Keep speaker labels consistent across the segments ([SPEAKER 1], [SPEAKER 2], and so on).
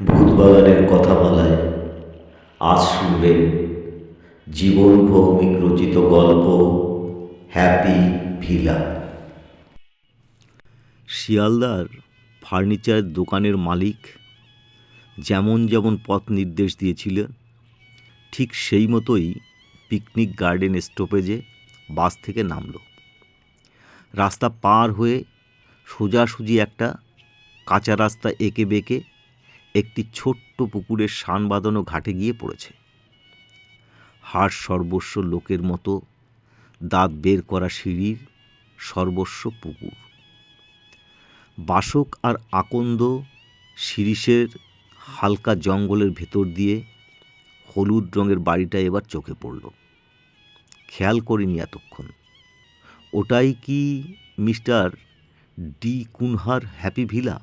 [SPEAKER 1] ভূতবাগানের বলায় আজ শুনবেন জীবন ভৌমিক রচিত গল্প, হ্যাপি ভিলা। শিয়ালদার ফার্নিচার দোকানের মালিক যেমন যেমন পথ নির্দেশ দিয়েছিলেন, ঠিক সেই মতোই পিকনিক গার্ডেন স্টপেজে বাস থেকে নামল। রাস্তা পার হয়ে সোজাসুজি একটা কাঁচা রাস্তা এঁকে বেঁকে একটি ছোট্ট পুকুরের শান বাঁধানো ঘাটে গিয়ে পড়েছে। হাড় সর্বস্ব লোকের মতো, দাঁত বের করা সিঁড়ির সর্বস্ব পুকুর। বাসক আর আকন্দ শিরিষের হালকা জঙ্গলের ভেতর দিয়ে হলুদ রঙের বাড়িটা এবার চোখে পড়ল। খেয়াল করিনি এতক্ষণ। ওটাই কি মিস্টার ডি কুনহার হ্যাপি ভিলা?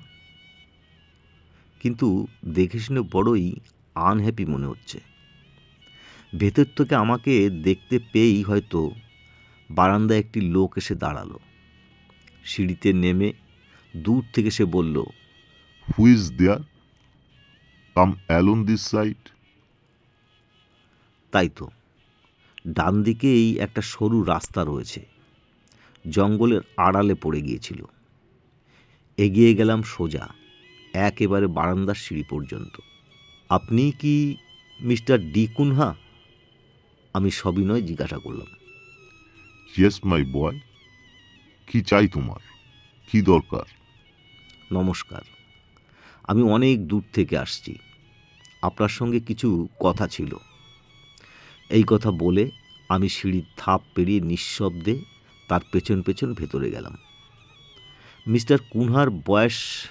[SPEAKER 1] কিন্তু দেখে শুনে বড়ই আনহ্যাপি মনে হচ্ছে ভেতর থেকে আমাকে দেখতে পেয়েই হয়তো বারান্দায় একটি লোক এসে দাঁড়াল সিঁড়িতে নেমে দূর থেকে সে বলল
[SPEAKER 2] is there? Come along this side.
[SPEAKER 1] তাই তো ডান দিকেই একটা সরু রাস্তা রয়েছে জঙ্গলের আড়ালে পড়ে গিয়েছিল এগিয়ে গেলাম সোজা একেবারে বারান্দার সিঁড়ি পর্যন্ত। আপনি কি মিস্টার ডি কুনহা? আমি সবিনয় জিজ্ঞাসা করলাম।
[SPEAKER 2] ইয়েস মাই বয় কি চাই তোমার? কি দরকার?
[SPEAKER 1] নমস্কার। আমি অনেক দূর থেকে আসছি। আপনার সঙ্গে কিছু কথা ছিল। এই কথা বলে আমি সিঁড়ির ধাপ পেরিয়ে নিঃশব্দে তার পেছন পেছন ভেতরে গেলাম। মিস্টার কুনহার বয়স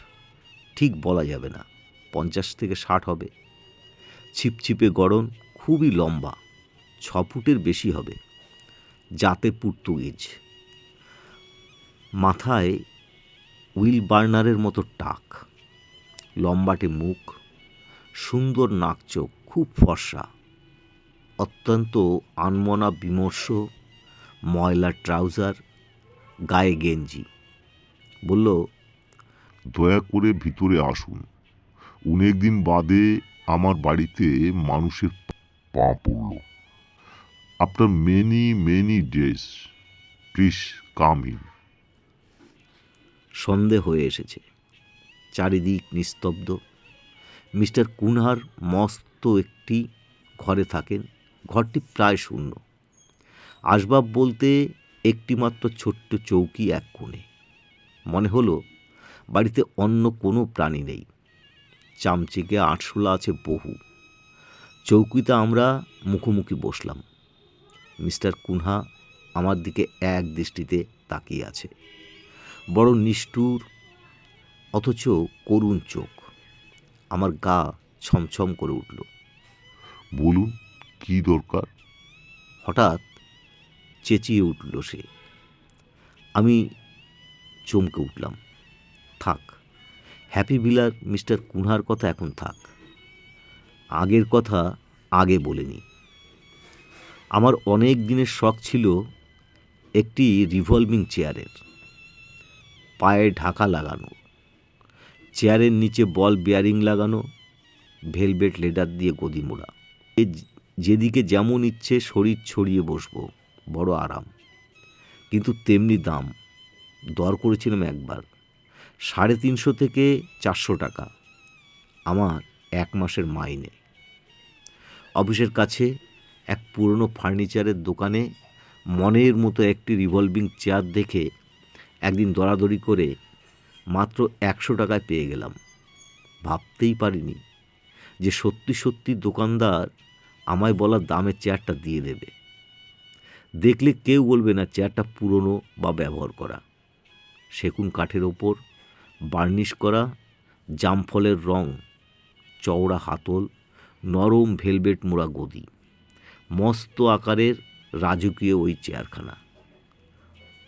[SPEAKER 1] ঠিক বলা যাবে না। পঞ্চাশ থেকে ষাট হবে। ছিপছিপে গড়ন খুবই লম্বা, ছ ফুটের বেশি হবে। জাতে পর্তুগিজ মাথায় উইল বার্নারের মতো টাক। লম্বাটে মুখ। সুন্দর নাক চোখ খুব ফর্সা। অত্যন্ত আনমনা বিমর্ষ ময়লা ট্রাউজার, গায়ে গেঞ্জি। বলল
[SPEAKER 2] দয়া করে ভিতরে আসুন। অনেক দিন বাদে আমার বাড়িতে মানুষের পা পড়ল। After many many days please come in
[SPEAKER 1] হয়ে এসেছে। চারিদিক নিস্তব্ধ। মিস্টার কুনহার মস্ত একটি ঘরে থাকেন। ঘরটি প্রায় শূন্য। আসবাব বলতে একটিমাত্র ছোট্ট চৌকি এক কোণে। মনে হলো বাড়িতে অন্য কোনো প্রাণী নেই। চামচিকে আটশোলা আছে বহু। চৌকিতে আমরা মুখোমুখি বসলাম। মিস্টার কুনহা আমার দিকে এক দৃষ্টিতে তাকিয়ে আছে। বড় নিষ্ঠুর অথচ করুণ চোখ। আমার গা ছমছম করে উঠল।
[SPEAKER 2] বলুন কি দরকার?
[SPEAKER 1] হঠাৎ চেঁচিয়ে উঠল সে। আমি চমকে উঠলাম। থাক। হ্যাপি ভিলার মিস্টার কুনহার কথা এখন থাক। আগের কথা আগে বলেনি আমার অনেক দিনের শখ ছিল একটি রিভলভিং চেয়ারের। পায়ে ঢাকা লাগানো, চেয়ারের নিচে বল বিয়ারিং লাগানো, ভেলভেট লেডার দিয়ে গদি মোড়া। যেদিকে যেমন ইচ্ছে শরীর ছড়িয়ে বসবো, বড় আরাম। কিন্তু তেমনি দাম, দর করেছিলাম একবার। সাড়ে তিনশো থেকে চারশো টাকা। আমার এক মাসের মাইনে। অফিসের কাছে এক পুরনো ফার্নিচারের দোকানে মনের মতো একটি রিভলভিং চেয়ার দেখে একদিন দরাদরি করে মাত্র একশো টাকায় পেয়ে গেলাম। ভাবতেই পারিনি যে সত্যি সত্যি দোকানদার আমায় বলা দামের চেয়ারটা দিয়ে দেবে। দেখলে কেউ বলবে না চেয়ারটা পুরনো বা ব্যবহার করা। সেগুন কাঠের ওপর বার্নিশ করা, জামফলের রং, চওড়া হাতল, নরম ভেলভেট মোড়া গদি, মস্ত আকারের রাজকীয় ওই চেয়ারখানা।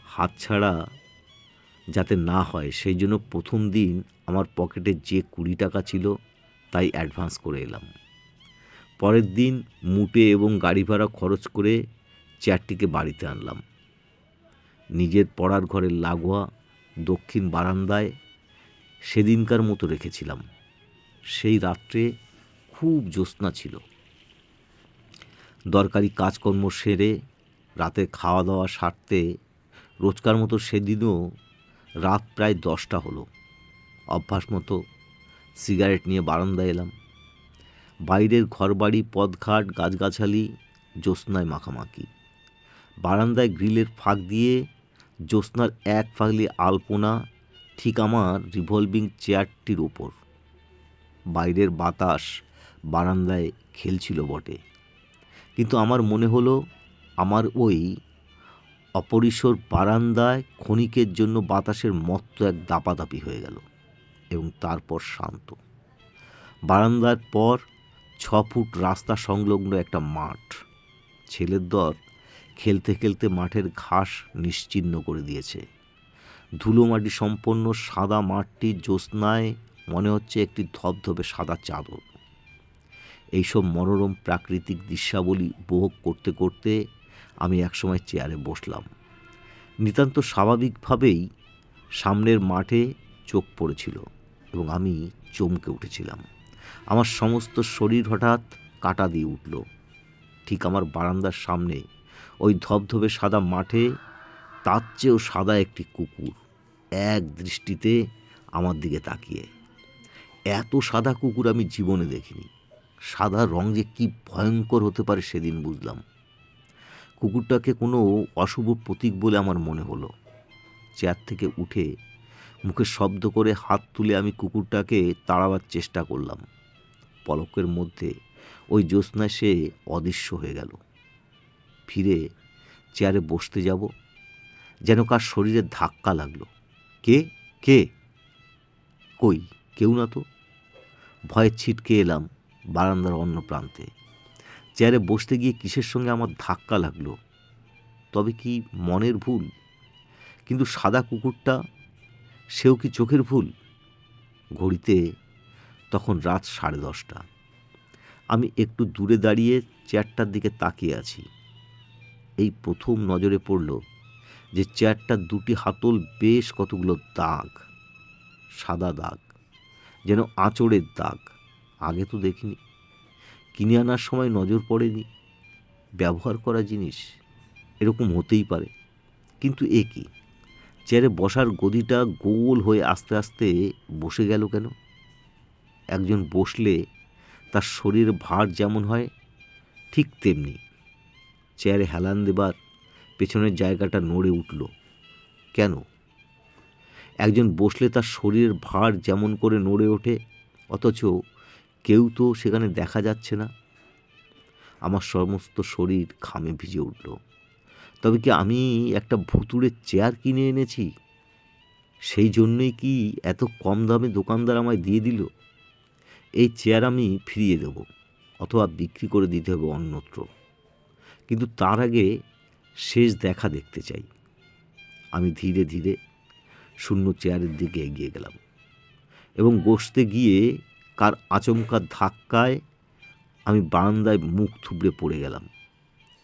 [SPEAKER 1] হাতছাড়া যাতে না হয়, সেই জন্য প্রথম দিন আমার পকেটে যে কুড়ি টাকা ছিল, তাই অ্যাডভান্স করে এলাম। পরের দিন মুটে এবং গাড়ি ভাড়া খরচ করে চেয়ারটিকে বাড়িতে আনলাম। নিজের পড়ার ঘরের লাগোয়া দক্ষিণ বারান্দায় সেদিনকার মতো রেখেছিলাম। সেই রাত্রে খুব জ্যোৎস্না ছিল। দরকারি কাজকর্ম সেরে রাতে খাওয়া দাওয়া সারতে রোজকার মতো সেদিনও রাত প্রায় দশটা হলো। অভ্যাস মতো সিগারেট নিয়ে বারান্দায় এলাম। বাইরের ঘরবাড়ি, পদঘাট, গাছগাছালি জ্যোৎস্নায় মাখামাখি। বারান্দায় গ্রিলের ফাঁক দিয়ে জ্যোৎস্নার এক ফাগলি আলপনা ঠিক আমার রিভলভিং চেয়ারটির ওপর বাইরের বাতাস বারান্দায় খেলছিল বটে। কিন্তু আমার মনে হলো, আমার ওই অপরিসর বারান্দায় ক্ষণিকের জন্য বাতাসের মত্ত এক দাপাদাপি হয়ে গেল এবং তারপর শান্ত। বারান্দার পর ছ ফুট রাস্তা সংলগ্ন একটা মাঠ। ছেলের দর খেলতে খেলতে মাঠের ঘাস নিশ্চিহ্ন করে দিয়েছে। ধুলো মাটি সম্পন্ন সাদা মাঠটি জ্যোৎস্নায় মনে হচ্ছে একটি ধবধবে সাদা চাদর। এইসব মনোরম প্রাকৃতিক দৃশ্যাবলী উপভোগ করতে করতে আমি একসময় চেয়ারে বসলাম। নিতান্ত স্বাভাবিকভাবেই সামনের মাঠে চোখ পড়েছিল এবং আমি চমকে উঠেছিলাম। আমার সমস্ত শরীর হঠাৎ কাটা দিয়ে উঠল। ঠিক আমার বারান্দার সামনে ওই ধবধবে সাদা মাঠে তার চেয়েও সাদা একটি কুকুর এক দৃষ্টিতে আমার দিকে তাকিয়ে। এত সাদা কুকুর আমি জীবনে দেখিনি। সাদা রং যে কী ভয়ঙ্কর হতে পারে সেদিন বুঝলাম। কুকুরটাকে কোনো অশুভ প্রতীক বলে আমার মনে হলো। চেয়ার থেকে উঠে মুখে শব্দ করে হাত তুলে আমি কুকুরটাকে তাড়াবার চেষ্টা করলাম। পলকের মধ্যে ওই জ্যোৎস্নায় সে অদৃশ্য হয়ে গেল। ফিরে চেয়ারে বসতে যাব। যেন কার শরীরে ধাক্কা লাগল। কে? কে? কই? কেউ না তো। ভয়ে ছিটকে এলাম বারান্দার অন্য প্রান্তে। চেয়ারে বসতে গিয়ে কিসের সঙ্গে আমার ধাক্কা লাগল? তবে কি মনের ভুল? কিন্তু সাদা কুকুরটা, সেও কি চোখের ভুল? ঘড়িতে তখন রাত সাড়ে দশটা। আমি একটু দূরে দাঁড়িয়ে চেয়ারটার দিকে তাকিয়ে আছি। এই প্রথম নজরে পড়ল যে চেয়ারটার দুটি হাতল বেশ কতগুলো দাগ, সাদা দাগ, যেন আঁচড়ের দাগ। আগে তো দেখিনি। কিনে আনার সময় নজর পড়েনি। ব্যবহার করা জিনিস এরকম হতেই পারে। কিন্তু এ কি? চেয়ারে বসার গদিটা গোল হয়ে আস্তে আস্তে বসে গেল কেন? একজন বসলে তার শরীর ভার যেমন হয়, ঠিক তেমনি। চেয়ারে হেলান দেবার পেছনের জায়গাটা নড়ে উঠল। কেন? একজন বসলে তার শরীরের ভার যেমন করে নড়ে ওঠে, অথচ কেউ তো সেখানে দেখা যাচ্ছে না। আমার সমস্ত শরীর খামে ভিজে উঠল। তবে কি আমি একটা ভুতুড়ের চেয়ার কিনে এনেছি? সেই জন্যই কি এত কম দামে দোকানদার আমায় দিয়ে দিল? এই চেয়ার আমি ফিরিয়ে দেব, অথবা বিক্রি করে দিতে হবে অন্যত্র। কিন্তু তার আগে শেষ দেখা দেখতে চাই। আমি ধীরে ধীরে শূন্য চেয়ারের দিকে এগিয়ে গেলাম এবং বসতে গিয়ে কার আচমকা ধাক্কায় আমি বারান্দায় মুখ থুবড়ে পড়ে গেলাম।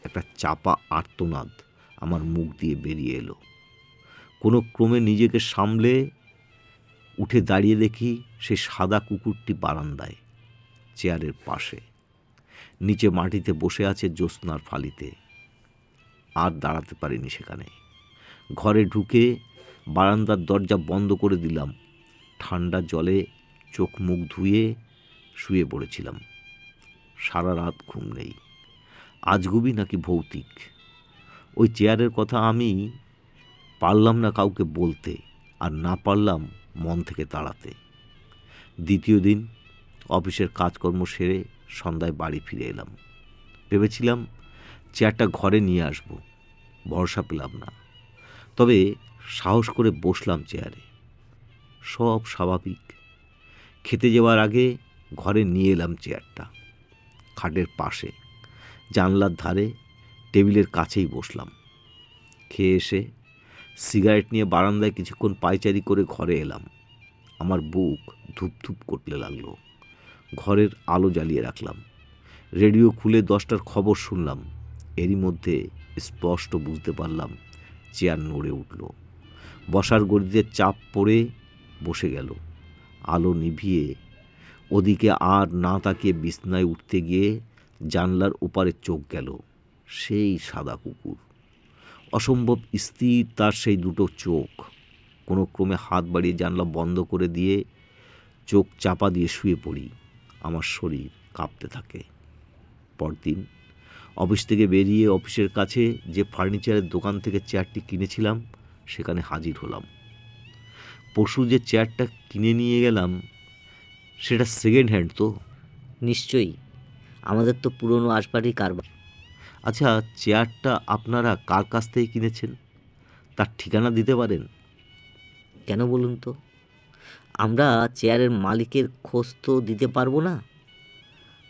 [SPEAKER 1] একটা চাপা আর্তনাদ আমার মুখ দিয়ে বেরিয়ে এলো। কোনো ক্রমে নিজেকে সামলে উঠে দাঁড়িয়ে দেখি সেই সাদা কুকুরটি বারান্দায়, চেয়ারের পাশে, নিচে মাটিতে বসে আছে জ্যোৎস্নার ফালিতে। আর দাঁড়াতে পারিনি সেখানে। ঘরে ঢুকে বারান্দার দরজা বন্ধ করে দিলাম। ঠান্ডা জলে চোখ মুখ ধুয়ে শুয়ে পড়েছিলাম। সারা রাত ঘুম নেই। আজগুবি নাকি ভৌতিক? ওই চেয়ারের কথা আমি পারলাম না কাউকে বলতে আর না পারলাম মন থেকে তাড়াতে দ্বিতীয় দিন অফিসের কাজকর্ম সেরে সন্ধ্যায় বাড়ি ফিরে এলাম। ভেবেছিলাম চেয়ারটা ঘরে নিয়ে আসব। ভরসা পেলাম না। তবে সাহস করে বসলাম চেয়ারে। সব স্বাভাবিক। খেতে যাওয়ার আগে ঘরে নিয়ে এলাম চেয়ারটা। খাটের পাশে, জানলার ধারে, টেবিলের কাছেই বসলাম। খেয়ে এসে সিগারেট নিয়ে বারান্দায় কিছুক্ষণ পায়চারি করে ঘরে এলাম। আমার বুক ধুপধুপ করতে লাগল। ঘরের আলো জ্বালিয়ে রাখলাম। রেডিও খুলে দশটার খবর শুনলাম। এরই মধ্যে স্পষ্ট বুঝতে পারলাম, চেয়ার নড়ে উঠল। বসার গদিতে চাপ পড়ে বসে গেল। আলো নিভিয়ে ওদিকে আর না তাকিয়ে বিছনায় উঠতে গিয়ে জানলার ওপারে চোখ গেল, সেই সাদা কুকুর। অসম্ভব স্থির তার সেই দুটো চোখ। কোনো ক্রমে হাত বাড়িয়ে জানলা বন্ধ করে দিয়ে চোখ চাপা দিয়ে শুয়ে পড়ি। আমার শরীর কাঁপতে থাকে। পরদিন অফিস থেকে বেরিয়ে অফিসের কাছে যে ফার্নিচারের দোকান থেকে চেয়ারটি কিনেছিলাম সেখানে হাজির হলাম। পরশু যে চেয়ারটা কিনে নিয়ে গেলাম সেটা সেকেন্ড হ্যান্ড তো।
[SPEAKER 3] নিশ্চয়ই। আমাদের তো পুরনো আসবারই কারবার।
[SPEAKER 1] আচ্ছা চেয়ারটা আপনারা কার কাছ থেকে কিনেছেন? তার ঠিকানা দিতে পারেন?
[SPEAKER 3] কেন বলুন তো? আমরা চেয়ারের মালিকের খোঁজ তো দিতে পারব না।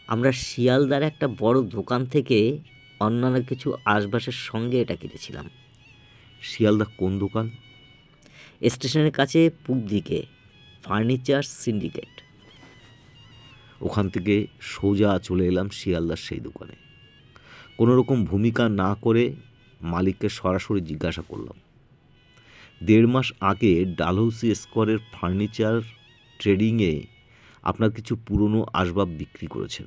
[SPEAKER 3] আমরা শিয়ালদার একটা বড় দোকান থেকে অন্যান্য কিছু আসবাসের সঙ্গে এটা কিনেছিলাম।
[SPEAKER 1] শিয়ালদা কোন দোকান?
[SPEAKER 3] স্টেশনের কাছে পূব দিকে ফার্নিচার সিন্ডিকেট।
[SPEAKER 1] ওখান থেকে সোজা চলে এলাম শিয়ালদার সেই দোকানে। কোনো রকম ভূমিকা না করে মালিককে সরাসরি জিজ্ঞাসা করলাম। দেড় মাস আগে ডালহৌসি স্কোয়ারের ফার্নিচার ট্রেডিংয়ে আপনার কিছু পুরনো আসবাব বিক্রি করেছেন।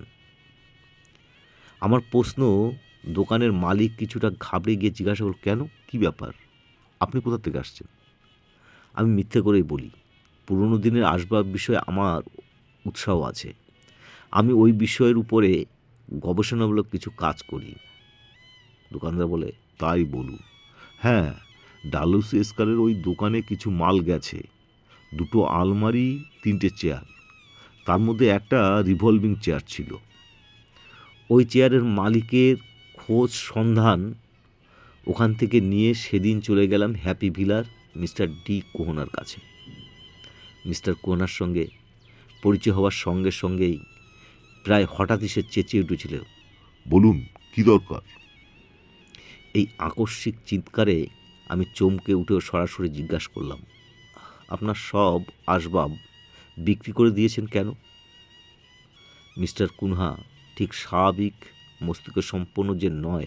[SPEAKER 1] আমার প্রশ্ন, দোকানের মালিক কিছুটা ঘাবড়ে গিয়ে জিজ্ঞাসা করল, কেন? কী ব্যাপার? আপনি কোথা থেকে আসছেন? আমি মিথ্যে করেই বলি, পুরনো দিনের আসবাব বিষয়ে আমার উৎসাহ আছে। আমি ওই বিষয়ের উপরে গবেষণামূলক কিছু কাজ করি। দোকানদার বলে, তাই বলুন। হ্যাঁ ডালুসি স্কারের ওই দোকানে কিছু মাল গেছে। দুটো আলমারি, তিনটে চেয়ার। তার মধ্যে একটা রিভলভিং চেয়ার ছিল। ওই চেয়ারের মালিকের খোঁজ সন্ধান ওখান থেকে নিয়ে সেদিন চলে গেলাম হ্যাপি ভিলার মিস্টার ডি কোহনার কাছে। মিস্টার কোহনার সঙ্গে পরিচয় হওয়ার সঙ্গে সঙ্গেই প্রায় হঠাৎই সে চেঁচিয়ে উঠেছিল।
[SPEAKER 2] বলুন কি দরকার?
[SPEAKER 1] এই আকস্মিক চিৎকারে আমি চমকে উঠেও সরাসরি জিজ্ঞাসা করলাম আপনার সব আসবাব বিক্রি করে দিয়েছেন কেন? মিস্টার কুনহা ঠিক স্বাভাবিক মস্তিষ্ক সম্পন্ন যে নয়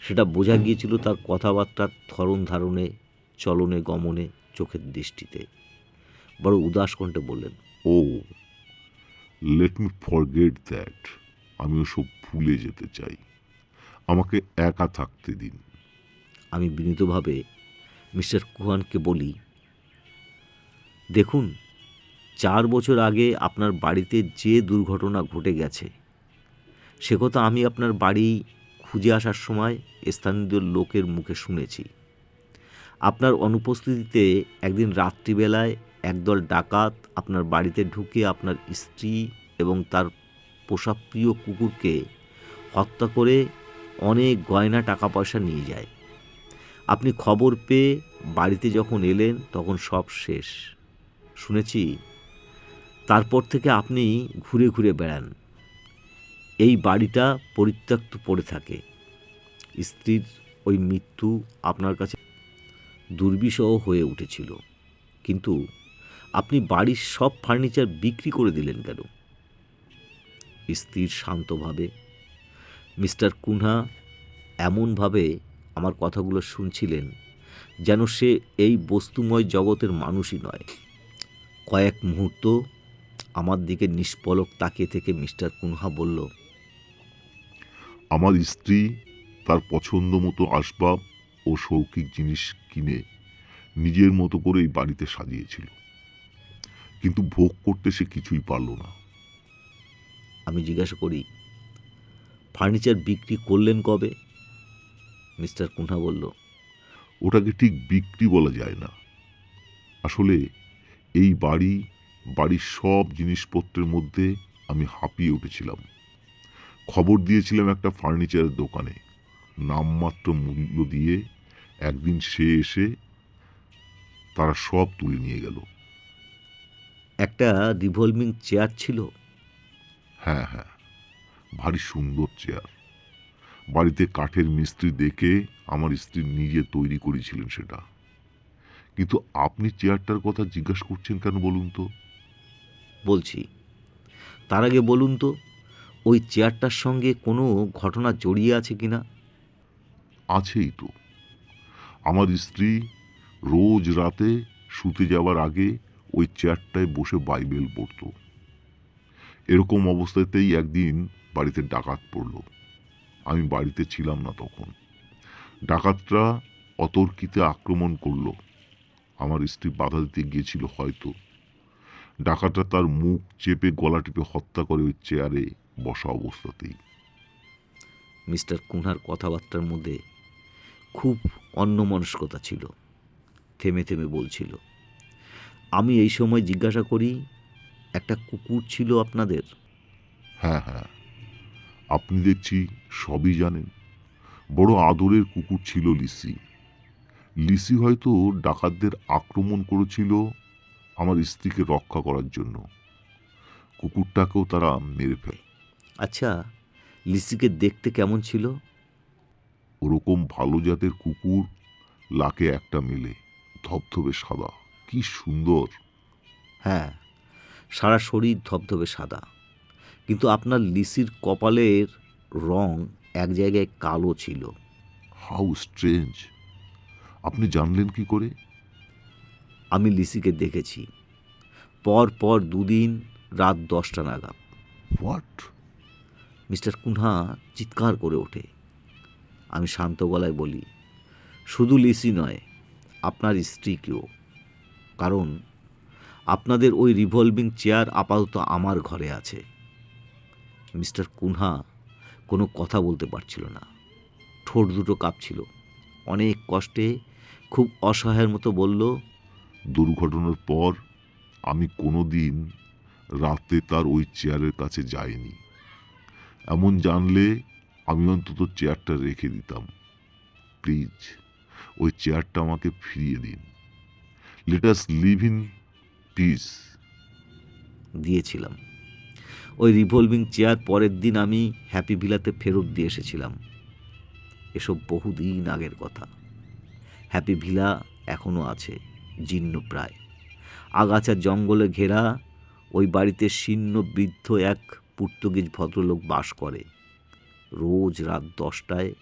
[SPEAKER 1] সেটা বোঝা গিয়েছিল তার কথাবার্তার ধরন ধারণে চলনে গমনে চোখের দৃষ্টিতে। বড় উদাস কণ্ঠে বললেন
[SPEAKER 2] ও লেট মি ফরগেট দ্যাট আমি ওসব ভুলে যেতে চাই। আমাকে একা থাকতে দিন।
[SPEAKER 1] আমি বিনীতভাবে মিস্টার কুহানকে বলি দেখুন চার বছর আগে আপনার বাড়িতে যে দুর্ঘটনা ঘটে গেছে, সে কথা আমি আপনার বাড়ি খুঁজে আসার সময় স্থানীয় লোকের মুখে শুনেছি। আপনার অনুপস্থিতিতে একদিন রাত্রিবেলায় একদল ডাকাত আপনার বাড়িতে ঢুকে আপনার স্ত্রী এবং তার পোষা প্রিয় কুকুরকে হত্যা করে অনেক গয়না টাকা পয়সা নিয়ে যায়। আপনি খবর পেয়ে বাড়িতে যখন এলেন তখন সব শেষ। শুনেছি তারপর থেকে আপনি ঘুরে ঘুরে বেড়ান। এই বাড়িটা পরিত্যক্ত পড়ে থাকে। স্ত্রীর ওই মৃত্যু আপনার কাছে দুর্বিষহ হয়ে উঠেছিল। কিন্তু আপনি বাড়ির সব ফার্নিচার বিক্রি করে দিলেন কেন? স্ত্রীর শান্তভাবে, মিস্টার কুনহা এমনভাবে আমার কথাগুলো শুনছিলেন যেন সে এই বস্তুময় জগতের মানুষই নয়। কয়েক মুহূর্ত আমার দিকে নিষ্পলক তাকিয়ে থেকে মিস্টার কুনহা বলল
[SPEAKER 2] আমার স্ত্রী তার পছন্দ মতো আসবাব ও শৌখিক জিনিস কিনে নিজের মতো করে এই বাড়িতে সাজিয়েছিল। কিন্তু ভোগ করতে সে কিছুই পারল না।
[SPEAKER 1] আমি জিজ্ঞাসা করি ফার্নিচার বিক্রি করলেন কবে? মিস্টার কুনহা বলল
[SPEAKER 2] ওটাকে ঠিক বিক্রি বলা যায় না। আসলে এই বাড়ি বাড়ির সব জিনিসপত্রের মধ্যে আমি হাঁপিয়ে উঠেছিলাম। খবর দিয়েছিলাম একটা ফার্নিচারের দোকানে। নামমাত্র মূল্য দিয়ে একদিন সে এসে তারা সব তুলে নিয়ে গেল।
[SPEAKER 1] একটা রিভলভিং চেয়ার ছিল?
[SPEAKER 2] হ্যাঁ হ্যাঁ। ভারী সুন্দর চেয়ার। বাড়িতে কাঠের মিস্ত্রি দেখে আমার স্ত্রী নিজে তৈরি করেছিলেন সেটা। কিন্তু আপনি চেয়ারটার কথা জিজ্ঞাসা করছেন কেন বলুন তো?
[SPEAKER 1] বলছি। তার আগে বলুন তো, ওই চেয়ারটার সঙ্গে কোনো ঘটনা জড়িয়ে আছে কিনা
[SPEAKER 2] আছেই তো। আমার স্ত্রী রোজ রাতে শুতে যাওয়ার আগে ওই চেয়ারটায় বসে বাইবেল পড়তো। এরকম অবস্থাতেই একদিন বাড়িতে ডাকাত পড়ল। আমি বাড়িতে ছিলাম না তখন। ডাকাতরা অতর্কিতে আক্রমণ করল। আমার স্ত্রী বাধা দিতে গিয়েছিল হয়তো। ডাকাতরা তার মুখ চেপে গলা টিপে হত্যা করে ওই চেয়ারে বসা অবস্থাতেই।
[SPEAKER 1] মিস্টার কুনহার কথাবার্তার মধ্যে খুব অন্যমনস্কতা ছিল থেমে থেমে বলছিল আমি এই সময় জিজ্ঞাসা করি একটা কুকুর ছিল আপনাদের?
[SPEAKER 2] হ্যাঁ হ্যাঁ আপনি দেখছি সবই জানেন বড় আদরের কুকুর ছিল লিসি। লিসি হয়তো ডাকাতদের আক্রমণ করেছিল আমার স্ত্রীকে রক্ষা করার জন্য। কুকুরটাকেও তারা মেরে ফেলে।
[SPEAKER 1] আচ্ছা লিসিকে দেখতে কেমন ছিল?
[SPEAKER 2] ওরকম ভালো জাতের কুকুর লাকে একটা মেলে ধবধবে সাদা। কি সুন্দর!
[SPEAKER 1] হ্যাঁ সারা শরীর ধবধবে সাদা। কিন্তু আপনার লিসির কপালের রং এক জায়গায় কালো ছিল।
[SPEAKER 2] How strange! আপনি জানলেন কি করে?
[SPEAKER 1] আমি লিসিকে দেখেছি। পর পর দুদিন রাত দশটা নাগাদ।
[SPEAKER 2] হোয়াট
[SPEAKER 1] মিস্টার কুনহা চিৎকার করে ওঠে। আমি শান্ত গলায় বলি শুধু লিসি নয় আপনার স্ত্রীকেও। কারণ আপনাদের ওই রিভলভিং চেয়ার আপাতত আমার ঘরে আছে। মিস্টার কুনহা কোনো কথা বলতে পারছিল না। ঠোঁট দুটো কাঁপছিল। অনেক কষ্টে খুব অসহায়ের মতো বলল
[SPEAKER 2] দুর্ঘটনার পর আমি কোনো দিন রাতে তার ওই চেয়ারের কাছে যাইনি। এমন জানলে আমি অন্তত চেয়ারটা রেখে দিতাম। প্লিজ, ওই চেয়ারটা আমাকে ফিরিয়ে দিন। Let us live in peace
[SPEAKER 1] দিয়েছিলাম। ওই রিভলভিং চেয়ার পরের দিন আমি হ্যাপি ভিলাতে ফেরত দিয়ে এসেছিলাম। এসব বহুদিন আগের কথা। হ্যাপি ভিলা এখনও আছে। জীর্ণ প্রায়। আগাছা জঙ্গলে ঘেরা ওই বাড়িতে শীর্ণ বৃদ্ধ এক পর্তুগিজ ভদ্রলোক বাস করে। রোজ রাত দশটায়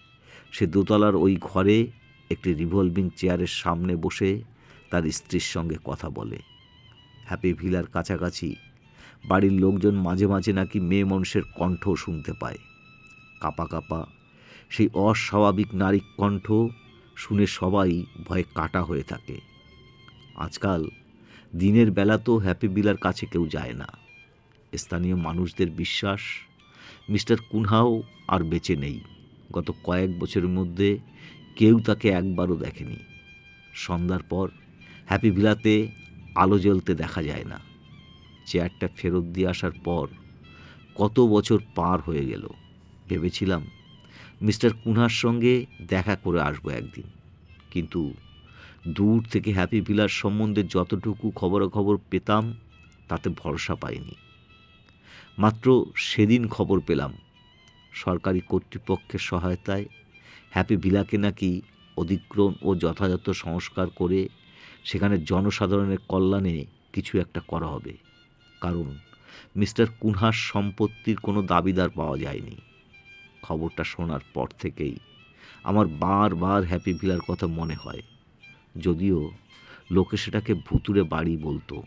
[SPEAKER 1] সে দোতলার ওই ঘরে একটি রিভলভিং চেয়ারের সামনে বসে তার স্ত্রীর সঙ্গে কথা বলে। হ্যাপি ভিলার কাছাকাছি বাড়ির লোকজন মাঝে মাঝে নাকি মেয়ে মানুষের কণ্ঠ শুনতে পায়। কাপা কাপা সেই অস্বাভাবিক নারী কণ্ঠ শুনে সবাই ভয়ে কাটা হয়ে থাকে। আজকাল দিনের বেলা তো হ্যাপি বিলার কাছে কেউ যায় না। স্থানীয় মানুষদের বিশ্বাস, মিস্টার কুনহাও আর বেঁচে নেই। গত কয়েক বছরের মধ্যে কেউ তাকে একবারও দেখেনি। সন্ধ্যার পর হ্যাপি ভিলাতে আলো জ্বলতে দেখা যায় না। চেয়ারটা ফেরত দিয়ে আসার পর কত বছর পার হয়ে গেল। ভেবেছিলাম মিস্টার কুনহার সঙ্গে দেখা করে আসব একদিন। কিন্তু দূর থেকে হ্যাপি ভিলার সম্বন্ধে যতটুকু খবরাখবর পেতাম, তাতে ভরসা পাইনি। মাত্র সেদিন খবর পেলাম, সরকারি কর্তৃপক্ষের সহায়তায় হ্যাপি ভিলাকে নাকি অধিগ্রহণ ও যথাযথ সংস্কার করে সেখানে জনসাধারণের কল্যাণে কিছু একটা করা হবে। কারণ মিস্টার কুনহার সম্পত্তির কোনো দাবিদার পাওয়া যায়নি। খবরটা শোনার পর থেকেই আমার বারবার হ্যাপি ভিলার কথা মনে হয়। যদিও লোকে সেটাকে ভুতুরে বাড়ি বলতো।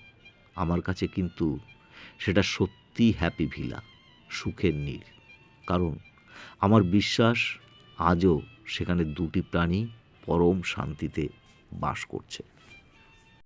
[SPEAKER 1] আমার কাছে কিন্তু সেটা সত্যি হ্যাপি ভিলা সুখের নীর কারণ আমার বিশ্বাস আজও সেখানে দুটি প্রাণী পরম শান্তিতে বাস করছে।